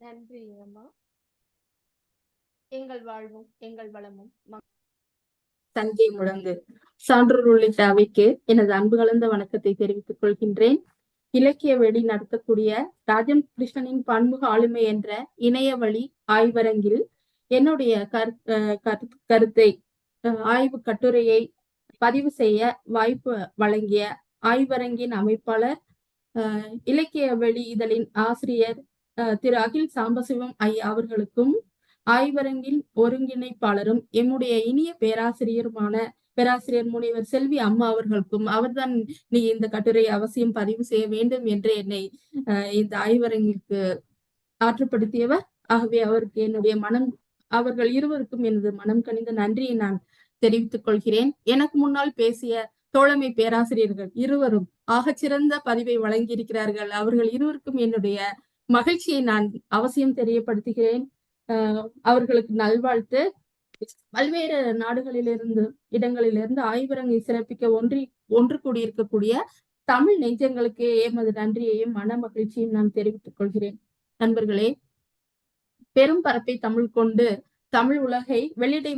நன்றி அம்மா. எங்கள் வாழ்வும் எங்கள் வளமும் தஞ்சை முழங்கு சான்றோர் உள்ளிட்ட அவைக்கு எனது அன்பு கலந்த வணக்கத்தை தெரிவித்துக் கொள்கின்றேன். இலக்கிய வெளி நடத்தக்கூடிய ராஜன் கிருஷ்ணனின் பன்முக ஆளுமை என்ற இணைய வழி ஆய்வரங்கில் என்னுடைய கரு கருத்தை அஹ் ஆய்வு கட்டுரையை பதிவு செய்ய வாய்ப்பு வழங்கிய ஆய்வரங்கின் அமைப்பாளர் அஹ் இலக்கிய வெளி இதழின் ஆசிரியர் திரு அகில் சாம்பசிவம் ஐயா அவர்களுக்கும் ஆய்வரங்கின் ஒருங்கிணைப்பாளரும் எம்முடைய இனிய பேராசிரியருமான பேராசிரியர் முனைவர் செல்வி அம்மா அவர்களுக்கும் அவர்தான் நீ இந்த கட்டுரை அவசியம் பதிவு செய்ய வேண்டும் என்று என்னை அஹ், இந்த ஆய்வரங்கிற்கு ஆற்றுப்படுத்தியவர். ஆகவே அவருக்கு என்னுடைய மனம் அவர்கள் இருவருக்கும் எனது மனம் கனிந்த நன்றியை நான் தெரிவித்துக் கொள்கிறேன். எனக்கு முன்னால் பேசிய தோழமை பேராசிரியர்கள் இருவரும் ஆகச்சிறந்த பதிவை வழங்கியிருக்கிறார்கள். அவர்கள் இருவருக்கும் என்னுடைய மகிழ்ச்சியை நான் அவசியம் தெரியப்படுத்துகிறேன். அவர்களுக்கு நல்வாழ்த்து. பல்வேறு நாடுகளிலிருந்து இடங்களிலிருந்து ஆய்வரங்கை சிறப்பிக்க ஒன்றி ஒன்று கூடியிருக்கக்கூடிய தமிழ் நெஞ்சங்களுக்கு எமது நன்றியையும் மன மகிழ்ச்சியும் நான் தெரிவித்துக் கொள்கிறேன். நண்பர்களே பெரும் பரப்பை தமிழ் கொண்டு தமிழ் உலகை வெளியிடை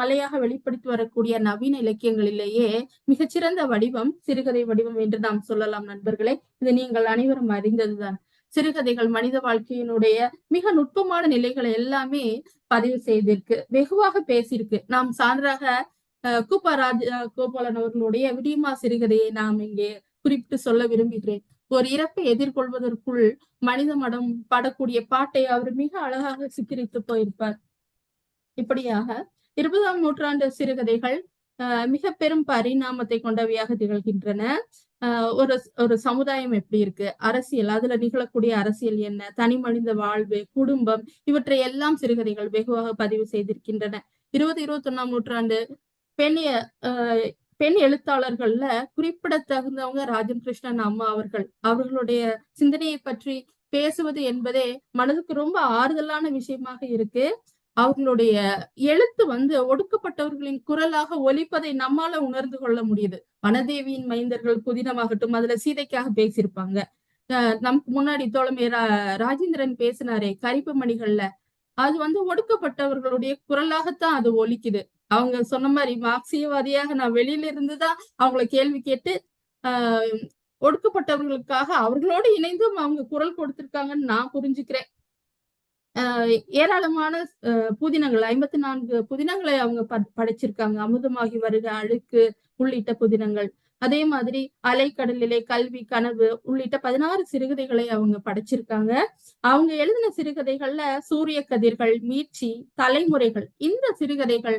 மலையாக வெளிப்படுத்தி வரக்கூடிய நவீன இலக்கியங்களிலேயே மிகச்சிறந்த வடிவம் சிறுகதை வடிவம் என்று நாம் சொல்லலாம் நண்பர்களே. இது நீங்கள் அனைவரும் அறிந்ததுதான். சிறுகதைகள் மனித வாழ்க்கையினுடைய மிக நுட்பமான நிலைகளை எல்லாமே பதிவு செய்திருக்கு. வெகுவாக பேசியிருக்கு. நாம் சான்றாக அஹ், கூப்பா ராஜ கோபாலன் அவர்களுடைய விடியுமா சிறுகதையை நாம் இங்கே குறிப்பிட்டு சொல்ல விரும்புகிறேன். ஒரு இறப்பை எதிர்கொள்வதற்குள் மனித மடம் பாடக்கூடிய பாட்டை அவர் மிக அழகாக சித்தரித்து போயிருப்பார். இப்படியாக இருபதாம் நூற்றாண்டு சிறுகதைகள் மிக பெரும் பரிணாமத்தை கொண்டவையாக திகழ்கின்றன. ஒரு ஒரு சமுதாயம் எப்படி இருக்கு? அரசியல் அதுல நிகழக்கூடிய அரசியல் என்ன? தனி மனித வாழ்வு குடும்பம் இவற்றை எல்லாம் சிறுகதைகள் வெகுவாக பதிவு செய்திருக்கின்றன. இருபது இருபத்தி ஒன்னாம் நூற்றாண்டு பெண் ஆஹ் பெண் எழுத்தாளர்கள்ல குறிப்பிடத்தகுந்தவங்க ராஜன் கிருஷ்ணன் அம்மா அவர்கள். அவர்களுடைய சிந்தனையை பற்றி பேசுவது என்பதே மனதுக்கு ரொம்ப ஆறுதலான விஷயமாக இருக்கு. அவர்களுடைய எழுத்து வந்து ஒடுக்கப்பட்டவர்களின் குரலாக ஒலிப்பதை நம்மால உணர்ந்து கொள்ள முடியுது. வனதேவியின் மைந்தர்கள் புதினமாகட்டும் அதுல சீதைக்காக பேசியிருப்பாங்க. நமக்கு முன்னாடி தோழமை ரா- ராஜேந்திரன் பேசினாரே கரிப்பு மணிகள்ல. அது வந்து ஒடுக்கப்பட்டவர்களுடைய குரலாகத்தான் அது ஒலிக்குது. அவங்க சொன்ன மாதிரி மார்க்சியவாதியாக நான் வெளியில இருந்துதான் அவங்கள கேள்வி கேட்டு ஆஹ் ஒடுக்கப்பட்டவர்களுக்காக அவர்களோடு இணைந்தும் அவங்க குரல் கொடுத்திருக்காங்கன்னு நான் புரிஞ்சுக்கிறேன். ஏராளமான புதினங்கள். ஐம்பத்தி நான்கு புதினங்களை அவங்க படைச்சிருக்காங்க. அமுதமாகி வருக அழுக்கு உள்ளிட்ட புதினங்கள். அதே மாதிரி அலைக்கடலிலே கல்வி கனவு உள்ளிட்ட பதினாறு சிறுகதைகளை அவங்க படைச்சிருக்காங்க. அவங்க எழுதின சிறுகதைகள்ல சூரிய கதிர்கள் மீட்சி தலைமுறைகள் இந்த சிறுகதைகள்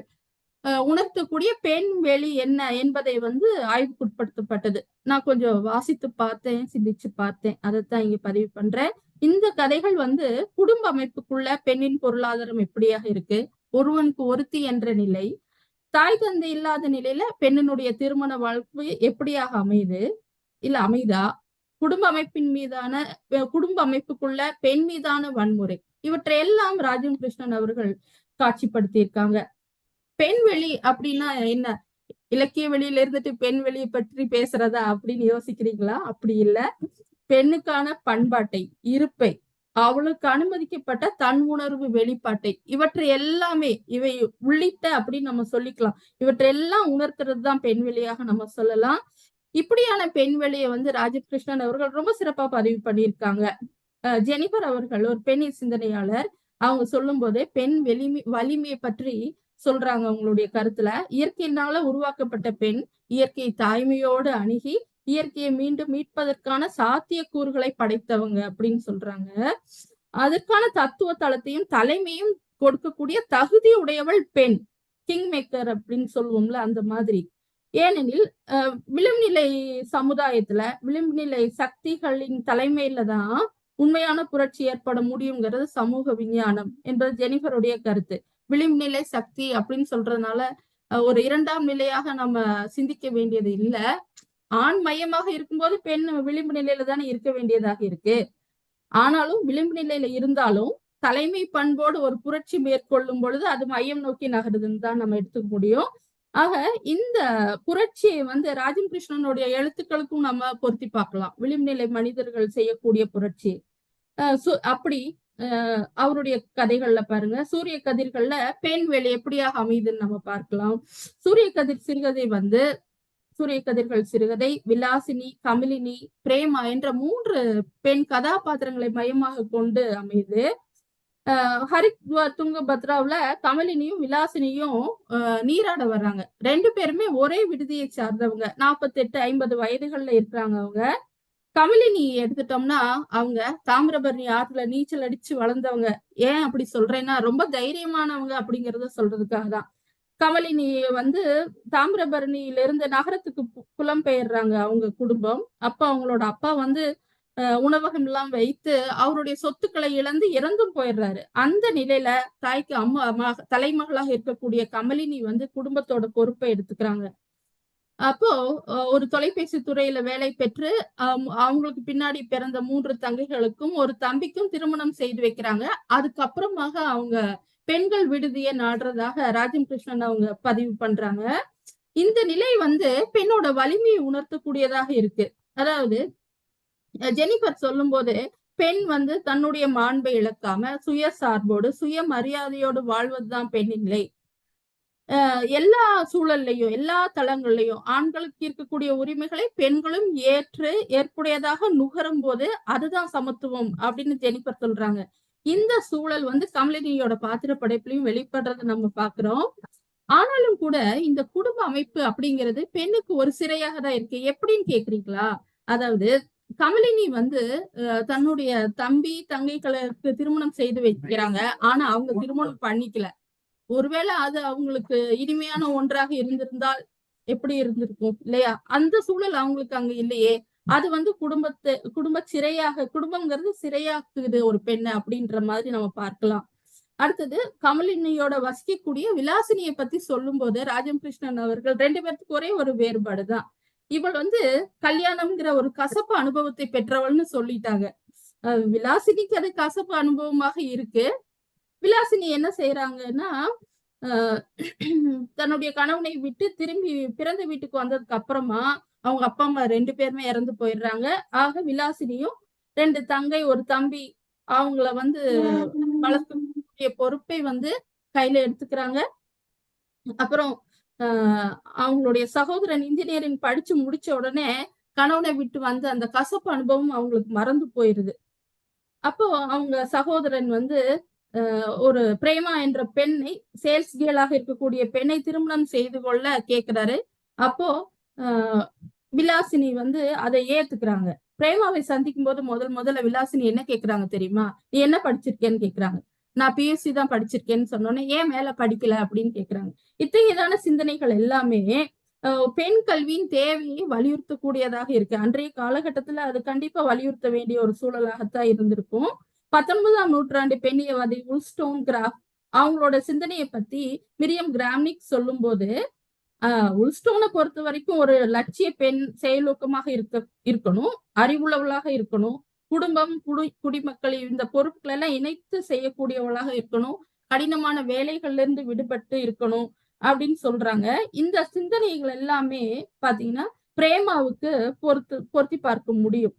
அஹ், உணர்த்தக்கூடிய பெண் வெளி என்ன என்பதை வந்து ஆய்வுக்குட்படுத்தப்பட்டது. நான் கொஞ்சம் வாசித்து பார்த்தேன் சிந்திச்சு பார்த்தேன். அதைத்தான் இங்க பதிவு பண்றேன். இந்த கதைகள் வந்து குடும்ப அமைப்புக்குள்ள பெண்ணின் பொருளாதாரம் எப்படியாக இருக்கு? ஒருவனுக்கு ஒருத்தி என்ற நிலை தாய் தந்தை இல்லாத நிலையில பெண்ணினுடைய திருமண வாழ்வு எப்படியாக அமையுது? இல்ல அமைதா? குடும்ப அமைப்பின் மீதான குடும்ப அமைப்புக்குள்ள பெண் மீதான வன்முறை இவற்றையெல்லாம் ராஜன் கிருஷ்ணன் அவர்கள் காட்சிப்படுத்தியிருக்காங்க. பெண் வெளி அப்படின்னா என்ன? இலக்கிய வெளியில இருந்துட்டு பெண் வெளியை பற்றி பேசுறதா அப்படின்னு யோசிக்கிறீங்களா? அப்படி இல்ல. பெண்ணுக்கான பண்பாட்டை இருப்பை அவளுக்கு அனுமதிக்கப்பட்ட தன் உணர்வு வெளிப்பாட்டை இவற்றை எல்லாமே இவை உள்ளிட்ட அப்படின்னு நம்ம சொல்லிக்கலாம். இவற்றையெல்லாம் உணர்த்துறது தான் பெண்வெளியாக நம்ம சொல்லலாம். இப்படியான பெண் வெளியை வந்து ராஜகிருஷ்ணன் அவர்கள் ரொம்ப சிறப்பா பதிவு பண்ணியிருக்காங்க. ஜெனிபர் அவர்கள் ஒரு பெண் சிந்தனையாளர். அவங்க சொல்லும் போதே பெண் வெளிமை வலிமையை பற்றி சொல்றாங்க அவங்களுடைய கருத்துல. இயற்கையினால உருவாக்கப்பட்ட பெண் இயற்கை தாய்மையோடு அணுகி இயற்கையை மீண்டும் மீட்பதற்கான சாத்தியக்கூறுகளை படைத்தவங்க அப்படின்னு சொல்றாங்க. அதற்கான தத்துவ தளத்தையும் தலைமையும் கொடுக்கக்கூடிய தகுதி உடையவள் பெண் கிங் மேக்கர் அப்படின்னு சொல்லுவோம்ல அந்த மாதிரி. ஏனெனில் அஹ், விளிம்புநிலை சமுதாயத்துல விளிம்புநிலை சக்திகளின் தலைமையில தான் உண்மையான புரட்சி ஏற்பட முடியுங்கிறது சமூக விஞ்ஞானம் என்பது ஜெனிஃபருடைய கருத்து. விளிம்புநிலை சக்தி அப்படின்னு சொல்றதுனால ஒரு இரண்டாம் நிலையாக நம்ம சிந்திக்க வேண்டியது இல்ல. ஆண் மையமாக இருக்கும்போது பெண் விளிம்பு நிலையில தானே இருக்க வேண்டியதாக இருக்கு. ஆனாலும் விளிம்பு நிலையில இருந்தாலும் தலைமை பண்போடு ஒரு புரட்சி மேற்கொள்ளும் பொழுது அது மையம் நோக்கி நகருதுன்னு தான் நம்ம எடுத்துக்க முடியும். ஆக இந்த புரட்சியை வந்து ராஜம் கிருஷ்ணனுடைய எழுத்துக்களுக்கும் நம்ம பொருத்தி பார்க்கலாம். விளிம்பு நிலை மனிதர்கள் செய்யக்கூடிய புரட்சி. அஹ் அப்படி அவருடைய கதைகள்ல பாருங்க. சூரிய கதிர்கள்ல பெண் வேலை எப்படியாக அமையுதுன்னு நம்ம பார்க்கலாம். சூரிய கதிர் சிறுகதை வந்து சூரிய கதிர்கள் சிறுகதை விலாசினி கமிலினி பிரேமா என்ற மூன்று பெண் கதாபாத்திரங்களை மையமாக கொண்டு அமையுது ஹரித்வார் துங்கபத்ராவுல கமலினியும் விலாசினியும் நீராட வர்றாங்க. ரெண்டு பேருமே ஒரே விடுதியை சார்ந்தவங்க. நாற்பத்தெட்டு ஐம்பது வயதுகள்ல இருக்கிறாங்க அவங்க. கமலினி எடுத்துட்டோம்னா அவங்க தாமிரபரணி ஆற்றுல நீச்சல் அடிச்சு வளர்ந்தவங்க. ஏன் அப்படி சொல்றேன்னா ரொம்ப தைரியமானவங்க அப்படிங்கறத சொல்றதுக்காக தான் கமலினி வந்து தாமிரபரணியில இருந்து நகரத்துக்கு பு- புலம்பெயர்றாங்க அவங்க குடும்பம். அப்ப அவங்களோட அப்பா வந்து அஹ், உணவகம் எல்லாம் வைத்து அவருடைய சொத்துக்களை இழந்து இறந்தும் போயிடுறாரு. அந்த நிலையில தாய்க்கு அம்மா மக- தலைமகளாக இருக்கக்கூடிய கமலினி வந்து குடும்பத்தோட பொறுப்பை எடுத்துக்கிறாங்க. அப்போ ஒரு தொலைபேசி துறையில வேலை பெற்று அம்- அவங்களுக்கு பின்னாடி பிறந்த மூன்று தங்கைகளுக்கும் ஒரு தம்பிக்கும் திருமணம் செய்து வைக்கிறாங்க. அதுக்கப்புறமாக அவங்க பெண்கள் விடுதியை நாடுறதாக ராஜம் கிருஷ்ணன் அவங்க பதிவு பண்றாங்க. இந்த நிலை வந்து பெண்ணோட வலிமையை உணர்த்தக்கூடியதாக இருக்கு. அதாவது ஜெனிபர் சொல்லும் சொல்லும்போது பெண் வந்து தன்னுடைய மாண்பை இழக்காம சுயசார்போடு சுய மரியாதையோடு வாழ்வதுதான் பெண்ணின் நிலை. அஹ் எல்லா சூழல்லையும் எல்லா தளங்கள்லையும் ஆண்களுக்கு இருக்கக்கூடிய உரிமைகளை பெண்களும் ஏற்று ஏற்புடையதாக நுகரும் போது அதுதான் சமத்துவம் அப்படின்னு ஜெனிபர் சொல்றாங்க. இந்த சூழல் வந்து கமலினியோட பாத்திர படைப்புலையும் வெளிப்படுறத நம்ம பாக்குறோம். ஆனாலும் கூட இந்த குடும்ப அமைப்பு அப்படிங்கிறது பெண்ணுக்கு ஒரு சிறையாக தான் இருக்கு. எப்படின்னு கேக்குறீங்களா? அதாவது கமலினி வந்து தன்னுடைய தம்பி தங்கைகளுக்கு திருமணம் செய்து வைக்கிறாங்க. ஆனா அவங்க திருமணம் பண்ணிக்கல. ஒருவேளை அது அவங்களுக்கு இனிமையான ஒன்றாக இருந்திருந்தால் எப்படி இருந்திருக்கும் இல்லையா? அந்த சூழல் அவங்களுக்கு அங்க இல்லையே. அது வந்து குடும்பத்தை குடும்ப சிறையாக குடும்பங்கிறது சிறையாக்குது ஒரு பெண்ணை அப்படின்ற மாதிரி நம்ம பார்க்கலாம். அடுத்தது கமலினியோட வசிக்கக்கூடிய விலாசினியை பத்தி சொல்லும்போது ராஜம் கிருஷ்ணன் அவர்கள் ரெண்டு பேர்த்துக்கு ஒரே ஒரு வேறுபாடு தான். இவள் வந்து கல்யாணம்ங்கிற ஒரு கசப்பு அனுபவத்தை பெற்றவள்னு சொல்லிட்டாங்க. விலாசினிக்கு அது கசப்பு அனுபவமாக இருக்கு. விலாசினி என்ன செய்யறாங்கன்னா ஆஹ் தன்னுடைய கணவனை விட்டு திரும்பி பிறந்த வீட்டுக்கு வந்ததுக்கு அப்புறமா அவங்க அப்பா அம்மா ரெண்டு பேருமே இறந்து போயிடுறாங்க. ஆக விலாசினியும் ரெண்டு தங்கை ஒரு தம்பி அவங்கள வந்து வளர்க்கக்கூடிய பொறுப்பை வந்து கையில எடுத்துக்கிறாங்க. அப்புறம் ஆஹ் அவங்களுடைய சகோதரன் இன்ஜினியரிங் படிச்சு முடிச்ச உடனே கணவனை விட்டு வந்து அந்த கசப்பு அனுபவம் அவங்களுக்கு மறந்து போயிருது. அப்போ அவங்க சகோதரன் வந்து ஒரு பிரேமா என்ற பெண்ணை சேல்ஸ் கேலாக இருக்கக்கூடிய பெண்ணை திருமணம் செய்து கொள்ள கேட்கிறாரு அப்போ விலாசினி வந்து அதை ஏத்துக்கிறாங்க. பிரேமாவை சந்திக்கும் போது முதல் முதல்ல விலாசினி என்ன கேக்குறாங்க தெரியுமா? நீ என்ன படிச்சிருக்கேன்னு கேக்குறாங்க. நான் பிஎஸ்சி தான் படிச்சிருக்கேன்னு சொன்னோன்னே ஏன் மேல படிக்கல? அப்படின்னு கேக்குறாங்க. இத்தகையதான சிந்தனைகள் எல்லாமே பெண் கல்வியின் தேவையை வலியுறுத்தக்கூடியதாக இருக்கு. அன்றைய காலகட்டத்துல அது கண்டிப்பா வலியுறுத்த வேண்டிய ஒரு சூழலாகத்தான் இருந்திருக்கும். பத்தொன்பதாம் நூற்றாண்டு பெண்ணியவாதி உல்ஸ்டோன் கிராஃப் அவங்களோட சிந்தனையை பத்தி மிரியம் கிராம்னிக் சொல்லும்போது ஆஹ் உல்ஸ்டோனை பொறுத்த வரைக்கும் ஒரு லட்சிய பெண் செயலூக்கமாக இருக்க இருக்கணும் அறிவுள்ளவளாக இருக்கணும் குடும்பம் குடி குடிமக்கள் இந்த பொறுப்புகளை எல்லாம் இணைத்து செய்யக்கூடியவளாக இருக்கணும் கடினமான வேலைகள்ல இருந்து விடுபட்டு இருக்கணும் அப்படின்னு சொல்றாங்க. இந்த சிந்தனைகள் எல்லாமே பாத்தீங்கன்னா பிரேமாவுக்கு பொறுத்து பொருத்தி பார்க்க முடியும்.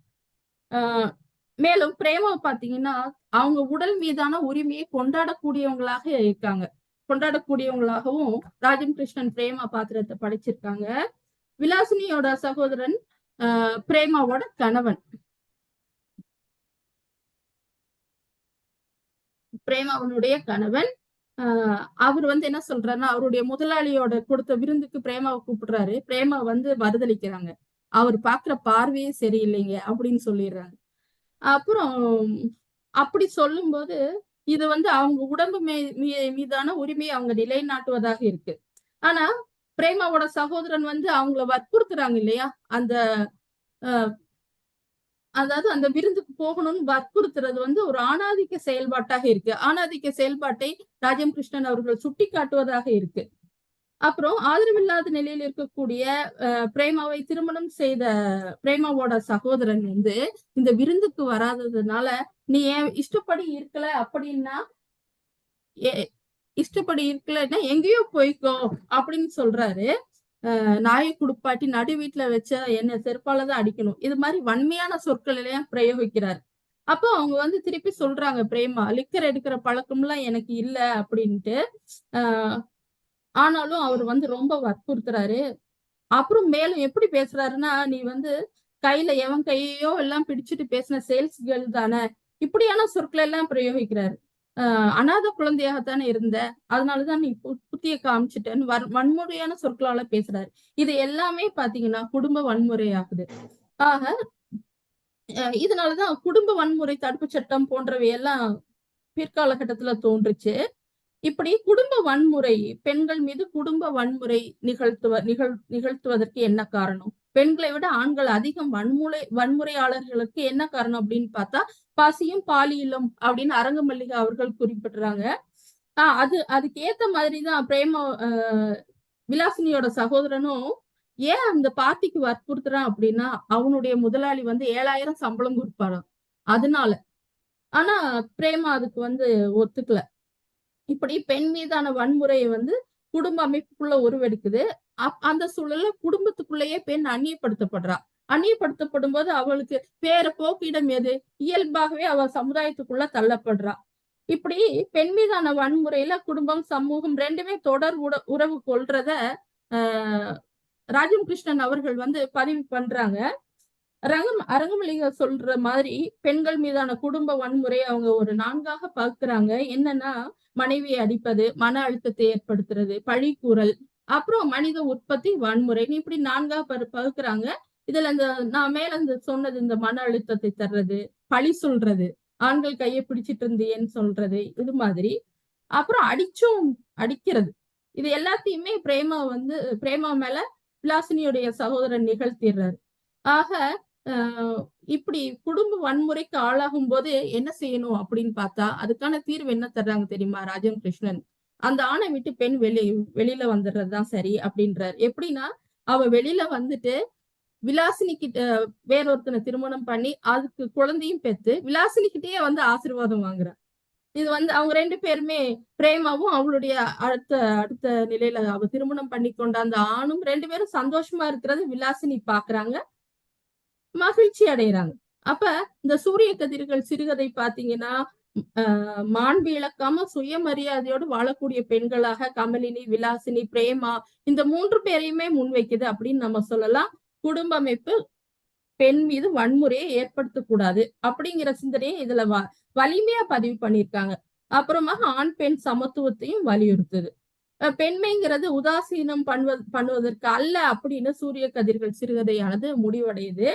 ஆஹ் மேலும் பிரேமா பாத்தீங்கன்னா அவங்க உடல் மீதான உரிமையை கொண்டாடக்கூடியவங்களாக இருக்காங்க. கொண்டாடக்கூடியவங்களாகவும் ராஜன் கிருஷ்ணன் பிரேமா பாத்திரத்தை படைச்சிருக்காங்க. விலாசினியோட சகோதரன் ஆஹ் பிரேமாவோட கணவன். பிரேமாவனுடைய கணவன். ஆஹ் அவர் வந்து என்ன சொல்றாருன்னா அவருடைய முதலாளியோட கொடுத்த விருந்துக்கு பிரேமாவை கூப்பிடுறாரு. பிரேமா வந்து வருதளிக்கிறாங்க. அவர் பாக்குற பார்வையே சரியில்லைங்க அப்படின்னு சொல்லிடுறாங்க. அப்புறம் அப்படி சொல்லும்போது இது வந்து அவங்க உடம்பு மீ- மீதான உரிமையை அவங்க நிலைநாட்டுவதாக இருக்கு. ஆனா பிரேமாவோட சகோதரன் வந்து அவங்கள வற்புறுத்துறாங்க இல்லையா? அந்த அதாவது அந்த விருந்துக்கு போகணும்னு வற்புறுத்துறது வந்து ஒரு ஆணாதிக்க செயல்பாட்டாக இருக்கு. ஆணாதிக்க செயல்பாட்டை ராஜம் கிருஷ்ணன் அவர்கள் சுட்டி காட்டுவதாக இருக்கு. அப்புறம் ஆதரவில்லாத நிலையில் இருக்கக்கூடிய அஹ், பிரேமாவை திருமணம் செய்த பிரேமாவோட சகோதரன் வந்து இந்த விருந்துக்கு வராததுனால நீ ஏன் இஷ்டப்படி இருக்கல? அப்படின்னா ஏ- இஷ்டப்படி இருக்கலன்னா எங்கேயோ போய்க்கோ அப்படின்னு சொல்றாரு. அஹ் நாயை குடுப்பாட்டி நடு வீட்டுல வச்ச என்ன செருப்பால தான் அடிக்கணும். இது மாதிரி வன்மையான சொற்களிலையும் பிரயோகிக்கிறார். அப்போ அவங்க வந்து திருப்பி சொல்றாங்க பிரேமா லிக்கர் எடுக்கிற பழக்கம்லாம் எனக்கு இல்ல அப்படின்ட்டு. ஆஹ் ஆனாலும் அவர் வந்து ரொம்ப வற்புறுத்துறாரு. அப்புறம் மேலும் எப்படி பேசுறாருன்னா நீ வந்து கையில எவன் கையோ எல்லாம் பிடிச்சிட்டு பேசின சேல்ஸ் கேர்ள் தானே இப்படியான சொற்களை எல்லாம் பிரயோகிக்கிறாரு. ஆஹ் அனாதை குழந்தையாகத்தானே இருந்த அதனாலதான் நீ புத்திய காமிச்சிட்டேன்னு வர் வன்முறையான சொற்களால பேசுறாரு. இது எல்லாமே பாத்தீங்கன்னா குடும்ப வன்முறையாகுது. ஆக இதனாலதான் குடும்ப வன்முறை தடுப்பு சட்டம் போன்றவை எல்லாம் பிற்காலகட்டத்துல தோன்றுச்சு. இப்படி குடும்ப வன்முறை பெண்கள் மீது குடும்ப வன்முறை நிகழ்த்துவ நிகழ் நிகழ்த்துவதற்கு என்ன காரணம்? பெண்களை விட ஆண்கள் அதிகம் வன்முறை வன்முறையாளர்களுக்கு என்ன காரணம் அப்படின்னு பார்த்தா பசியும் பாலியலும் அப்படின்னு அரங்கமல்லிகா அவர்கள் குறிப்பிடுறாங்க. ஆஹ் அது அதுக்கு ஏத்த மாதிரிதான் பிரேம ஆஹ் விலாசினியோட சகோதரனும் ஏன் அந்த பார்ட்டிக்கு வற்புறுத்துறான் அப்படின்னா அவனுடைய முதலாளி வந்து ஏழாயிரம் சம்பளம் கொடுப்பாராம். அதனால. ஆனா பிரேமா அதுக்கு வந்து ஒத்துக்கல. இப்படி பெண் மீதான வன்முறையை வந்து குடும்ப அமைப்புக்குள்ள உருவெடுக்குது. அப்- அந்த சூழல்ல குடும்பத்துக்குள்ளேயே பெண் அந்நியப்படுத்தப்படுறா. அந்நியப்படுத்தப்படும் போது அவளுக்கு வேற போக்கிடம் எது? இயல்பாகவே அவ சமுதாயத்துக்குள்ள தள்ளப்படுறா. இப்படி பெண் மீதான வன்முறையில குடும்பம் சமூகம் ரெண்டுமே தொடர் உட- உறவு கொள்றத ஆஹ் ராஜம் கிருஷ்ணன் அவர்கள் வந்து பதிவு பண்றாங்க. ரங்கம் அரங்கமளிக சொல்ற மாதிரி பெண்கள் மீதான குடும்ப வன்முறை அவங்க ஒரு நான்காக பார்க்கறாங்க. என்னன்னா மனைவியை அடிப்பது மன அழுத்தத்தை ஏற்படுத்துறது பழிக்கூறல் அப்புறம் மனித உற்பத்தி வன்முறை. இப்படி நான்கா பரு பகுக்கிறாங்க இதுல இந்த நான் மேல இந்த சொன்னது இந்த மன அழுத்தத்தை தர்றது பழி சொல்றது ஆண்கள் கையை பிடிச்சிட்டு இருந்தேன்னு சொல்றது இது மாதிரி. அப்புறம் அடிச்சும் அடிக்கிறது. இது எல்லாத்தையுமே பிரேமா வந்து பிரேமா மேல விலாசினியுடைய சகோதரன் நிகழ்த்திடுறாரு. ஆக இப்படி குடும்ப வன்முறைக்கு ஆளாகும் போது என்ன செய்யணும் அப்படின்னு பார்த்தா அதுக்கான தீர்வு என்ன தர்றாங்க தெரியுமா? ராஜன் கிருஷ்ணன் அந்த ஆணை விட்டு பெண் வெளி வெளியில வந்துடுறதுதான் சரி அப்படின்றார். எப்படின்னா அவ வெளியில வந்துட்டு விலாசினி கிட்ட வேறொருத்தனை திருமணம் பண்ணி அதுக்கு குழந்தையும் பெத்து விலாசினி கிட்டேயே வந்து ஆசீர்வாதம் வாங்குறா. இது வந்து அவங்க ரெண்டு பேருமே பிரேமாவும் அவளுடைய அடுத்த அடுத்த நிலையில அவ திருமணம் பண்ணி கொண்ட அந்த ஆணும் ரெண்டு பேரும் சந்தோஷமா இருக்கிறது விலாசினி பாக்குறாங்க. மகிழ்ச்சி அடைகிறாங்க அப்ப இந்த சூரிய கதிர்கள் சிறுகதை பாத்தீங்கன்னா ஆஹ் மாண்பு இழக்காம சுயமரியாதையோடு வாழக்கூடிய பெண்களாக கமலினி விலாசினி பிரேமா இந்த மூன்று பேரையுமே முன்வைக்குது அப்படின்னு நம்ம சொல்லலாம். குடும்ப அமைப்பு பெண் மீது வன்முறையை ஏற்படுத்தக்கூடாது அப்படிங்கிற சிந்தனையை இதுல வ வலிமையா பதிவு பண்ணியிருக்காங்க. அப்புறமாக ஆண் பெண் சமத்துவத்தையும் வலியுறுத்துது. பெண்மைங்கிறது உதாசீனம் பண்ணுவது பண்ணுவதற்கு அல்ல அப்படின்னு சூரிய கதிர்கள் சிறுகதையானது முடிவடையுது.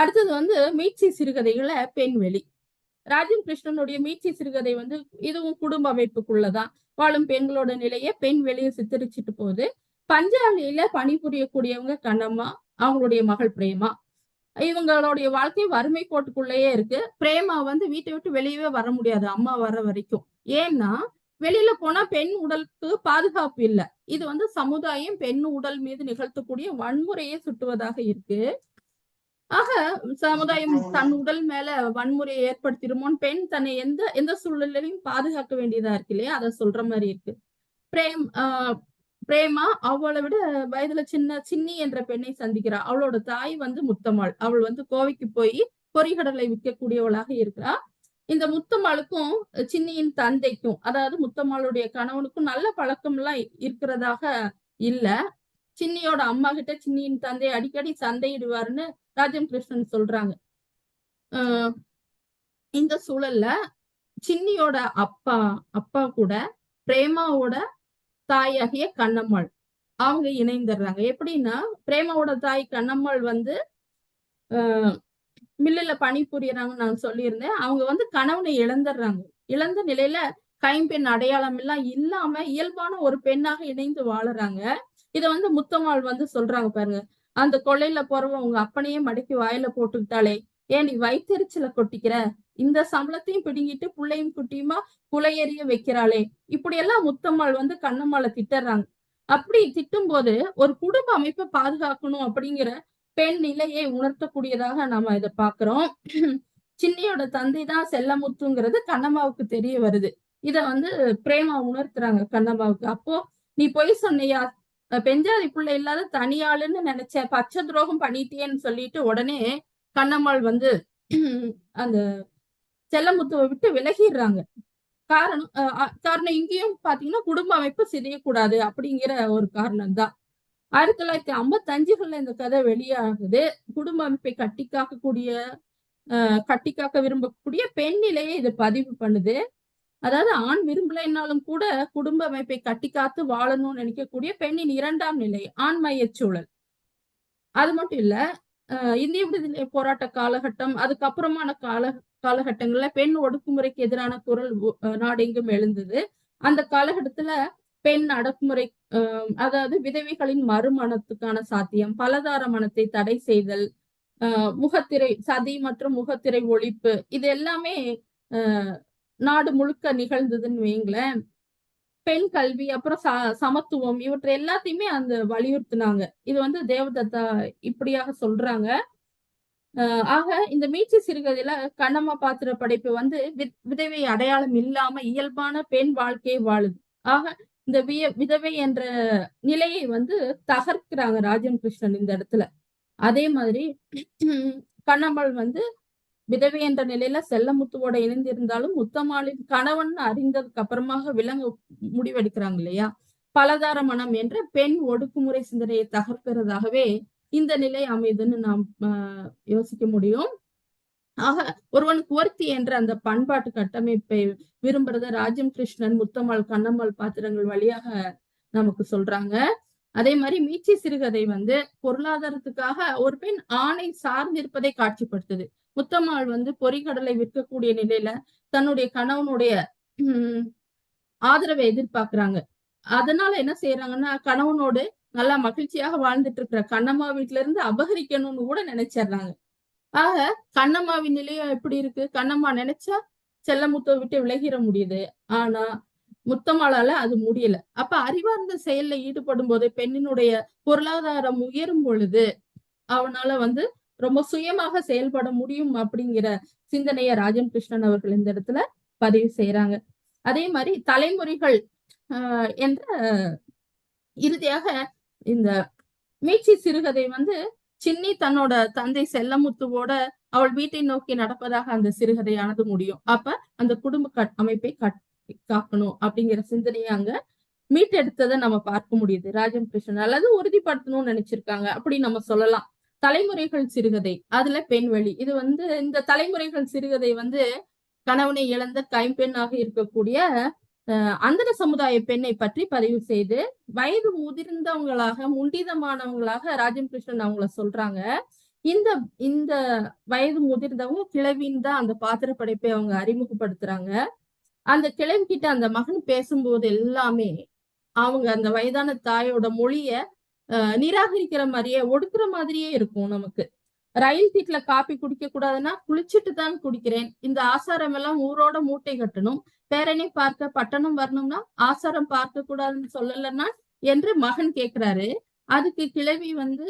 அடுத்தது வந்து மீட்சி சிறுகதைகளை பெண்வெளி. ராஜன் கிருஷ்ணனுடைய மீட்சி சிறுகதை வந்து இதுவும் குடும்ப அமைப்புக்குள்ளதான். வாழும் பெண்களோட நிலையை பெண் வெளியே சித்தரிச்சிட்டு போகுது. பஞ்சாலியில பணிபுரியக்கூடியவங்க கண்ணம்மா அவங்களுடைய மகள் பிரேமா. இவங்களுடைய வாழ்க்கை வறுமை கோட்டுக்குள்ளேயே இருக்கு. பிரேமா வந்து வீட்டை விட்டு வெளியவே வர முடியாது அம்மா வர வரைக்கும். ஏன்னா வெளியில போனா பெண் உடலுக்கு பாதுகாப்பு இல்ல. இது வந்து சமுதாயம் பெண் உடல் மீது நிகழ்த்தக்கூடிய வன்முறையை சுட்டுவதாக இருக்கு. ஆக சமுதாயம் தன் உடல் மேல வன்முறையை ஏற்படுத்திடுமோன்னு பெண் தன்னை எந்த எந்த சூழ்நிலையும் பாதுகாக்க வேண்டியதா இருக்கு இல்லையா? அதை சொல்ற மாதிரி இருக்கு. பிரேம் ஆஹ் பிரேமா அவளை விட வயதுல சின்ன சின்னி என்ற பெண்ணை சந்திக்கிறா. அவளோட தாய் வந்து முத்தம்மாள். அவள் வந்து கோவைக்கு போய் பொறிகடலை விற்கக்கூடியவளாக இருக்கிறா. இந்த முத்தம்மாளுக்கும் சின்னியின் தந்தைக்கும் அதாவது முத்தம்மாளுடைய கணவனுக்கும் நல்ல பழக்கம் எல்லாம் இருக்கிறதாக இல்ல. சின்னியோட அம்மா கிட்ட சின்னியின் தந்தை அடிக்கடி சண்டையிடுவாருன்னு ராஜம் கிருஷ்ணன் சொல்றாங்க. ஆஹ் இந்த சூழல்ல சின்னியோட அப்பா அப்பா கூட பிரேமாவோட தாயாகிய கண்ணம்மாள் அவங்க இணைந்துடுறாங்க. எப்படின்னா பிரேமாவோட தாய் கண்ணம்மாள் வந்து ஆஹ் மில்லுல பணிபுரியறாங்கன்னு நான் சொல்லியிருந்தேன். அவங்க வந்து கணவனை இழந்துடுறாங்க. இழந்த நிலையில கைம்பெண் அடையாளம் எல்லாம் இல்லாம இயல்பான ஒரு பெண்ணாக இணைந்து வாழுறாங்க. இத வந்து முத்தம்மாள் வந்து சொல்றாங்க பாருங்க. அந்த கொள்ளையில போறவங்க அப்பனையே மடக்கி வாயில போட்டுக்கிட்டாளே ஏன் நீ வயிற்றுச்சல கொட்டிக்கிற? இந்த சம்பளத்தையும் பிடுங்கிட்டு புள்ளையும் குட்டியுமா குலையெறிய வைக்கிறாளே. இப்படி எல்லாம் முத்தம்மாள் வந்து கண்ணம்மாளை திட்டுறாங்க. அப்படி திட்டும் போது ஒரு குடும்ப அமைப்பை பாதுகாக்கணும் அப்படிங்கிற பெண் நிலையை உணர்த்தக்கூடியதாக நாம இதை பாக்குறோம். சின்னியோட தந்தை தான் செல்லமுத்துங்கிறது கண்ணம்மாவுக்கு தெரிய வருது. இத வந்து பிரேமா உணர்த்துறாங்க கண்ணம்மாவுக்கு. அப்போ நீ பொய் சொன்னியா? பெஞ்சாதி பிள்ளை இல்லாத தனியாளுன்னு நினைச்ச பச்சை துரோகம் பண்ணிட்டேன்னு சொல்லிட்டு உடனே கண்ணம்மாள் வந்து அந்த செல்லமுத்துவை விட்டு விலகிடுறாங்க. காரணம் அஹ் காரணம் இங்கேயும் பாத்தீங்கன்னா குடும்ப அமைப்பு சிதையக்கூடாது அப்படிங்கிற ஒரு காரணம் தான் ஆயிரத்தி தொள்ளாயிரத்தி ஐம்பத்தி அஞ்சுகள்ல இந்த கதை வெளியாகுது. குடும்ப அமைப்பை கட்டி காக்கக்கூடிய அஹ் கட்டி காக்க விரும்பக்கூடிய பெண் நிலையை இது பதிவு பண்ணுது. அதாவது ஆண் விரும்பலைன்னாலும் கூட குடும்ப அமைப்பை கட்டி காத்து வாழணும்னு நினைக்கக்கூடிய பெண்ணின் இரண்டாம் நிலை ஆண் மையச் சூழல் அது மட்டும் இல்ல இந்திய விடுதலை போராட்ட காலகட்டம் அதுக்கப்புறமான கால காலகட்டங்கள்ல பெண் ஒடுக்குமுறைக்கு எதிரான குரல் நாடெங்கும் எழுந்தது. அந்த காலகட்டத்துல பெண் அடக்குமுறை அதாவது விதவைகளின் மறுமணத்துக்கான சாத்தியம் பலதார மனத்தை தடை செய்தல் முகத்திரை சதி மற்றும் முகத்திரை ஒழிப்பு இது எல்லாமே நாடு முழுக்க நிகழ்ந்ததுன்னு வைங்களேன். பெண் கல்வி அப்புறம் ச சமத்துவம் இவற்றை எல்லாத்தையுமே அந்த வலியுறுத்தினாங்க. இது வந்து தேவதத்தா இப்படியாக சொல்றாங்க. ஆக இந்த மீட்சி சிறுகதையில கண்ணம்மா பாத்திர படைப்பு வந்து வி- விதவை அடையாளம் இல்லாம இயல்பான பெண் வாழ்க்கையை வாழுது. ஆக இந்த விய விதவை என்ற நிலையை வந்து தகர்க்கிறாங்க ராஜன் கிருஷ்ணன் இந்த இடத்துல. அதே மாதிரி கண்ணம்மாள் வந்து விதவை என்ற நிலையில செல்லமுத்துவோட இணைந்திருந்தாலும் முத்தம்மாளின் கணவன் அறிந்ததுக்கு அப்புறமாக விலங்க முடிவெடுக்கிறாங்க இல்லையா? பலதார மனம் என்ற பெண் ஒடுக்குமுறை சிந்தனையை தகர்க்கிறதாகவே இந்த நிலை அமைதுன்னு நாம் ஆஹ், யோசிக்க முடியும். ஆக ஒருவனுக்கு ஒருத்தி என்ற அந்த பண்பாட்டு கட்டமைப்பை விரும்புறத ராஜம் கிருஷ்ணன் முத்தம்மாள் கண்ணம்மாள் பாத்திரங்கள் வழியாக நமக்கு சொல்றாங்க. அதே மாதிரி மீட்சி சிறுகதை வந்து பொருளாதாரத்துக்காக ஒரு பெண் ஆணை சார்ந்திருப்பதை காட்சிப்படுத்துது. முத்தம்மாள் வந்து பொறிகடலை விற்கக்கூடிய நிலையில தன்னுடைய கணவனுடைய உம் ஆதரவை எதிர்பார்க்கிறாங்க. அதனால என்ன செய்யறாங்கன்னா கணவனோடு நல்லா மகிழ்ச்சியாக வாழ்ந்துட்டு இருக்கிற கண்ணம்மா வீட்டுல இருந்து அபகரிக்கணும்னு கூட நினைச்சிடுறாங்க. ஆக கண்ணம்மாவின் நிலையம் எப்படி இருக்கு? கண்ணம்மா நினைச்சா செல்லமுத்தை விட்டு விலகிட முடியுது. ஆனா முத்தம்மாளால அது முடியல. அப்ப அறிவார்ந்த செயல்ல ஈடுபடும் போது பெண்ணினுடைய பொருளாதாரம் உயரும் பொழுது அவனால வந்து ரொம்ப சுயமாக செயல்பட முடியும் அப்படிங்கிற சிந்தனைய ராஜன் கிருஷ்ணன் அவர்கள் இந்த இடத்துல பதிவு செய்யறாங்க அதே மாதிரி தலைமுறைகள் ஆஹ் என்ற இறுதியாக இந்த மீட்சி சிறுகதை வந்து சின்னி தன்னோட தந்தை செல்லமுத்துவோட அவள் வீட்டை நோக்கி நடப்பதாக அந்த சிறுகதையானது முடியும். அப்ப அந்த குடும்ப கட்- அமைப்பை கட் காக்கணும் அப்படிங்கிற சிந்தனையை அங்க மீட்டெடுத்ததை நம்ம பார்க்க முடியுது. ராஜம் கிருஷ்ணன் அல்லது உறுதிப்படுத்தணும்னு நினைச்சிருக்காங்க. அப்படி நம்ம சொல்லலாம். தலைமுறைகள் சிறுகதை. அதுல பெண்வெளி இது வந்து இந்த தலைமுறைகள் சிறுகதை வந்து கணவனை இழந்த கைம்பெண்ணாக இருக்கக்கூடிய அஹ், அந்தன சமுதாய பெண்ணை பற்றி பதிவு செய்து வயது முதிர்ந்தவங்களாக முண்டிதமானவங்களாக ராஜம் கிருஷ்ணன் அவங்கள சொல்றாங்க. இந்த இந்த வயது முதிர்ந்தவங்க கிழவின்னு தான் அந்த பாத்திர படைப்பை அவங்க அறிமுகப்படுத்துறாங்க. அந்த கிழவி கிட்ட அந்த மகன் பேசும்போது எல்லாமே அவங்க அந்த வயதான தாயோட மொழிய நிராகரிக்கிற மாதிரியே ஒடுக்குற மாதிரியே இருக்கும் நமக்கு. ரயில் சீட்ல காப்பி குடிக்க கூடாதுன்னா குளிச்சுட்டு தான் குடிக்கிறேன். இந்த ஆசாரம் எல்லாம் ஊரோட மூட்டை கட்டணும். பேரனை பார்க்க பட்டணம் வரணும்னா ஆசாரம் பார்க்க கூடாதுன்னு சொல்லலன்னா என்று மகன் கேக்குறாரு. அதுக்கு கிழவி வந்து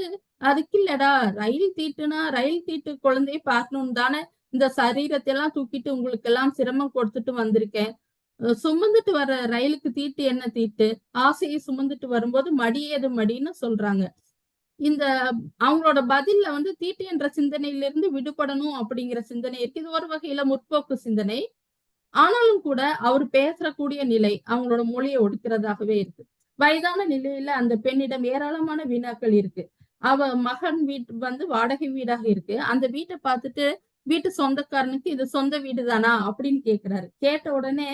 அதுக்கு இல்லடா ரயில் தீட்டுனா ரயில் தீட்டு குழந்தையை பார்க்கணும் தானே இந்த சரீரத்தை எல்லாம் தூக்கிட்டு உங்களுக்கு எல்லாம் சிரமம் கொடுத்துட்டு வந்திருக்கேன். சுமந்துட்டு வர ரயிலுக்கு தீட்டு என்ன தீட்டு? ஆசையை சுமந்துட்டு வரும்போது மடியேது மடின்னு சொல்றாங்க. இந்த அவங்களோட பதில்ல வந்து தீட்டு என்ற சிந்தனையிலிருந்து விடுபடணும் அப்படிங்கிற சிந்தனை இருக்கு. இது ஒரு வகையில முற்போக்கு சிந்தனை. ஆனாலும் கூட அவர் பேசக்கூடிய நிலை அவங்களோட மொழியை ஒடுக்கிறதாகவே இருக்கு. வயதான நிலையில அந்த பெண்ணிடம் ஏராளமான வினாக்கள் இருக்கு. அவ மகன் வீட்டு வந்து வாடகை வீடாக இருக்கு. அந்த வீட்டை பார்த்துட்டு வீட்டு சொந்தக்காரனுக்கு இது சொந்த வீடு தானா அப்படின்னு கேக்குறாரு. கேட்ட உடனே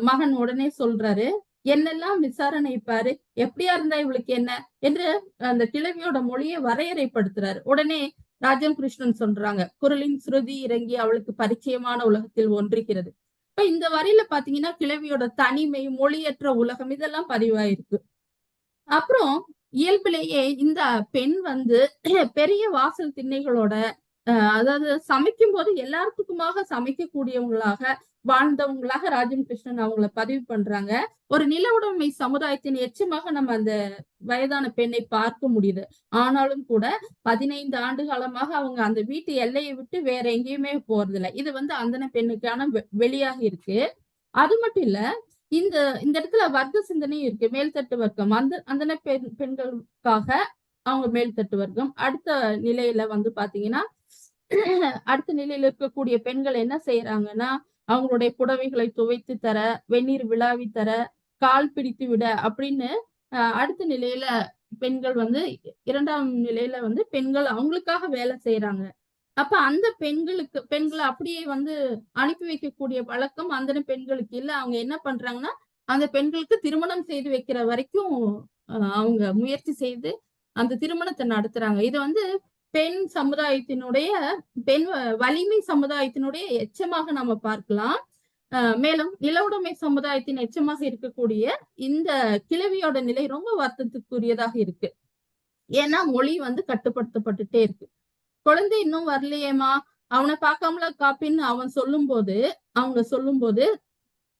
மகன் உடனே சொல்றாரு என்னெல்லாம் விசாரணை பாரு எப்படியா இருந்தா இவளுக்கு என்ன? என்று அந்த கிழவியோட மொழியை வரையறைப்படுத்துறாரு. உடனே ராஜம் கிருஷ்ணன் சொல்றாங்க குரலின் சுருதி இறங்கி அவளுக்கு பரிச்சயமான உலகத்தில் ஒன்றுகிறது. இப்ப இந்த வரியில பாத்தீங்கன்னா கிழவியோட தனிமை மொழியற்ற உலகம் இதெல்லாம் பதிவாயிருக்கு. அப்புறம் இயல்பிலேயே இந்த பெண் வந்து பெரிய வாசல் திண்ணைகளோட அதாவது சமைக்கும் போது எல்லாத்துக்குமாக சமைக்கக்கூடியவங்களாக வாழ்ந்தவங்களாக ராஜன் கிருஷ்ணன் அவங்கள பதிவு பண்றாங்க. ஒரு நில உடைமை சமுதாயத்தின் எச்சமாக நம்ம அந்த வயதான பெண்ணை பார்க்க முடியுது. ஆனாலும் கூட பதினைந்து ஆண்டு காலமாக அவங்க அந்த வீட்டு எல்லையை விட்டு வேற எங்கேயுமே போறதில்ல. இது வந்து அந்தன பெண்ணுக்கான வெ- வெளியாக இருக்கு. அது மட்டும் இல்ல இந்த இந்த இடத்துல வர்க்க சிந்தனையும் இருக்கு. மேல்தட்டு வர்க்கம். அந்த அந்தன பெண் பெண்களுக்காக அவங்க மேல்தட்டு வர்க்கம். அடுத்த நிலையில வந்து பாத்தீங்கன்னா அடுத்த நிலையில இருக்கக்கூடிய பெண்கள் என்ன செய்யறாங்கன்னா அவங்களுடைய புடவைகளை துவைத்து தர வெந்நீர் விழாவி தர கால் பிடித்து விட அப்படின்னு அஹ், அடுத்த நிலையில பெண்கள் வந்து இரண்டாம் நிலையில வந்து பெண்கள் அவங்களுக்காக வேலை செய்யறாங்க அப்ப அந்த பெண்களுக்கு பெண்களை அப்படியே வந்து அனுப்பி வைக்கக்கூடிய வழக்கம் அந்த பெண்களுக்கு இல்ல. அவங்க என்ன பண்றாங்கன்னா அந்த பெண்களுக்கு திருமணம் செய்து வைக்கிற வரைக்கும் அஹ், அவங்க முயற்சி செய்து அந்த திருமணத்தை நடத்துறாங்க. இது வந்து பெண் சமுதாயத்தினுடைய பெண் வலிமை சமுதாயத்தினுடைய எச்சமாக நாம பார்க்கலாம். அஹ் மேலும் நிலவுடைமை சமுதாயத்தின் எச்சமாக இருக்கக்கூடிய இந்த கிழவியோட நிலை ரொம்ப வருத்தத்துக்குரியதாக இருக்கு. ஏன்னா மொழி வந்து கட்டுப்படுத்தப்பட்டுட்டே இருக்கு. குழந்தை இன்னும் வரலையேம்மா? அவனை பார்க்காமல காப்பின்னு அவன் சொல்லும் போது அவங்க சொல்லும்போது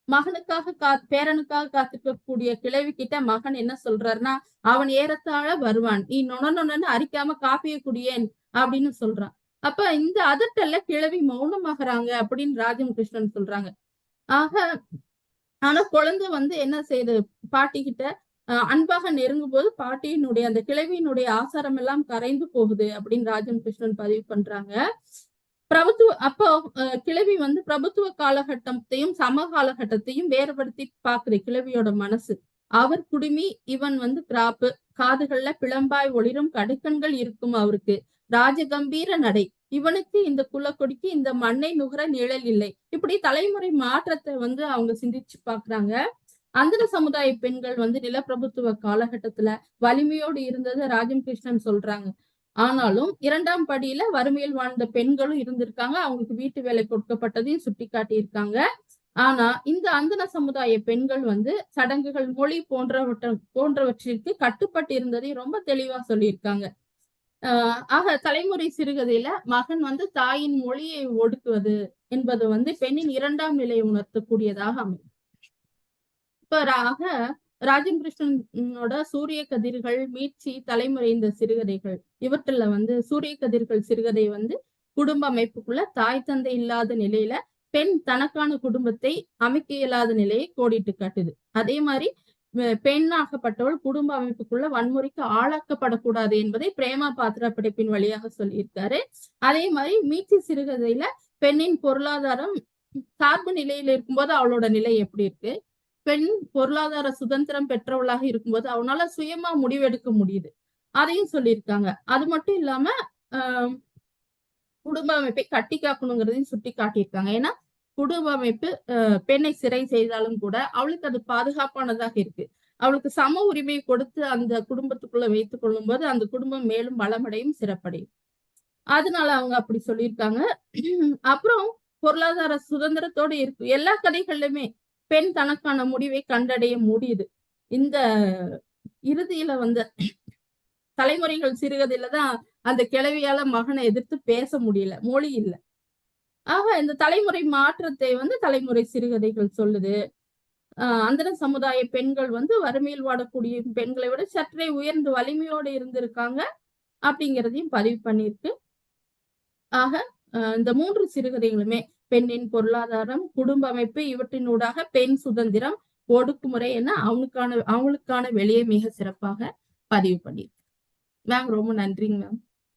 மகனுக்காக கா பேரனுக்காக காத்துக்கக்கூடிய கிழவி கிட்ட மகன் என்ன சொல்றாருன்னா அவன் ஏறத்தாழ வருவான். நீ நொன நொனன்னு அரிக்காம காப்பிய குடியேன் அப்படின்னு சொல்றான். அப்ப இந்த அதட்டல்ல கிழவி மௌனமாகறாங்க அப்படின்னு ராஜம் கிருஷ்ணன் சொல்றாங்க. ஆக ஆனா குழந்தை வந்து என்ன செய்யுது பாட்டி கிட்ட அஹ், அன்பாக நெருங்கும் போது பாட்டியினுடைய அந்த கிழவியினுடைய ஆசாரம் எல்லாம் கரைந்து போகுது அப்படின்னு ராஜம் கிருஷ்ணன் பதிவு பண்றாங்க. பிரபுத்துவ அப்போ கிழவி வந்து பிரபுத்துவ காலகட்டத்தையும் சம காலகட்டத்தையும் வேறுபடுத்தி பாக்குற கிழவியோட மனசு. அவர் குடுமி இவன் வந்து கிராப்பு காதுகள்ல பிளம்பாய் ஒளிரும் கடுக்கண்கள் இருக்கும் அவருக்கு. ராஜகம்பீர நடை. இவனுக்கு இந்த குலக்கொடிக்கு இந்த மண்ணை நுகர நிழல் இல்லை. இப்படி தலைமுறை மாற்றத்தை வந்து அவங்க சிந்திச்சு பாக்குறாங்க அந்தன சமுதாய பெண்கள் வந்து நிலப்பிரபுத்துவ காலகட்டத்துல வலிமையோடு இருந்தது ராஜம் கிருஷ்ணன் சொல்றாங்க. ஆனாலும் இரண்டாம் படியில வறுமையில் வாழ்ந்த பெண்களும் இருந்திருக்காங்க. அவங்களுக்கு வீட்டு வேலை கொடுக்கப்பட்டதையும் சுட்டி காட்டியிருக்காங்க ஆனா இந்த அந்தன சமுதாய பெண்கள் வந்து சடங்குகள் மொழி போன்றவற்ற போன்றவற்றிற்கு கட்டுப்பட்டு இருந்ததையும் ரொம்ப தெளிவா சொல்லியிருக்காங்க. ஆஹ் ஆக தலைமுறை சிறுகதையில மகன் வந்து தாயின் மொழியை ஒடுக்குவது என்பது வந்து பெண்ணின் இரண்டாம் நிலையை உணர்த்தக்கூடியதாக அமையும். இப்ப ஆக ராஜன் கிருஷ்ணனோட சூரிய கதிர்கள் மீட்சி தலைமுறை இந்த சிறுகதைகள். இவற்றுல வந்து சூரிய கதிர்கள் சிறுகதை வந்து குடும்ப அமைப்புக்குள்ள தாய் தந்தை இல்லாத நிலையில பெண் தனக்கான குடும்பத்தை அமைக்க இயலாத நிலையை கோடிட்டு காட்டுது. அதே மாதிரி பெண்ணாக்கப்பட்டவள் பெண்ணாகப்பட்டவள் குடும்ப அமைப்புக்குள்ள வன்முறைக்கு ஆளாக்கப்படக்கூடாது என்பதை பிரேமா பாத்திரா படைப்பின் வழியாக சொல்லியிருக்காரு. அதே மாதிரி மீட்சி சிறுகதையில பெண்ணின் பொருளாதாரம் சார்பு நிலையில இருக்கும்போது அவளோட நிலை எப்படி இருக்கு? பெண் பொருளாதார சுதந்திரம் பெற்றவளாக இருக்கும்போது அவனால சுயமா முடிவெடுக்க முடியுது. அதையும் சொல்லியிருக்காங்க. அது மட்டும் இல்லாம குடும்ப அமைப்பை கட்டி காக்கணுங்கிறதையும் சுட்டி காட்டியிருக்காங்க. ஏன்னா குடும்ப அமைப்பு பெண்ணை சிறை செய்தாலும் கூட அவளுக்கு அது பாதுகாப்பானதாக இருக்கு. அவளுக்கு சம உரிமை கொடுத்து அந்த குடும்பத்துக்குள்ள வைத்துக் கொள்ளும் போது அந்த குடும்பம் மேலும் வளமடையும் சிறப்படையும். அதனால அவங்க அப்படி சொல்லியிருக்காங்க. அப்புறம் பொருளாதார சுதந்திரத்தோட இருக்கு. எல்லா கதைகள்லயுமே பெண் தனக்கான முடிவை கண்டடைய முடியுது. இந்த இறுதியில வந்த தலைமுறைகள் சிறுகதையில தான் அந்த கிழவியால மகனை எதிர்த்து பேச முடியல மொழி இல்லை. ஆக இந்த தலைமுறை மாற்றத்தை வந்து தலைமுறை சிறுகதைகள் சொல்லுது. ஆஹ் அந்தன சமுதாய பெண்கள் வந்து வறுமையில் வாடக்கூடிய பெண்களை விட சற்றே உயர்ந்து வலிமையோடு இருந்திருக்காங்க அப்படிங்கிறதையும் பதிவு பண்ணியிருக்கு. ஆக ஆஹ் இந்த மூன்று சிறுகதைகளுமே பெண்ணின் பொருளாதாரம் குடும்ப அமைப்பு இவற்றினூடாக பெண் சுதந்திரம் ஒடுக்குமுறை என அவனுக்கான அவங்களுக்கான வெளியே மிக சிறப்பாக பதிவு பண்ணியிருக்கு. மேம் ரொம்ப நன்றிங்க மேம்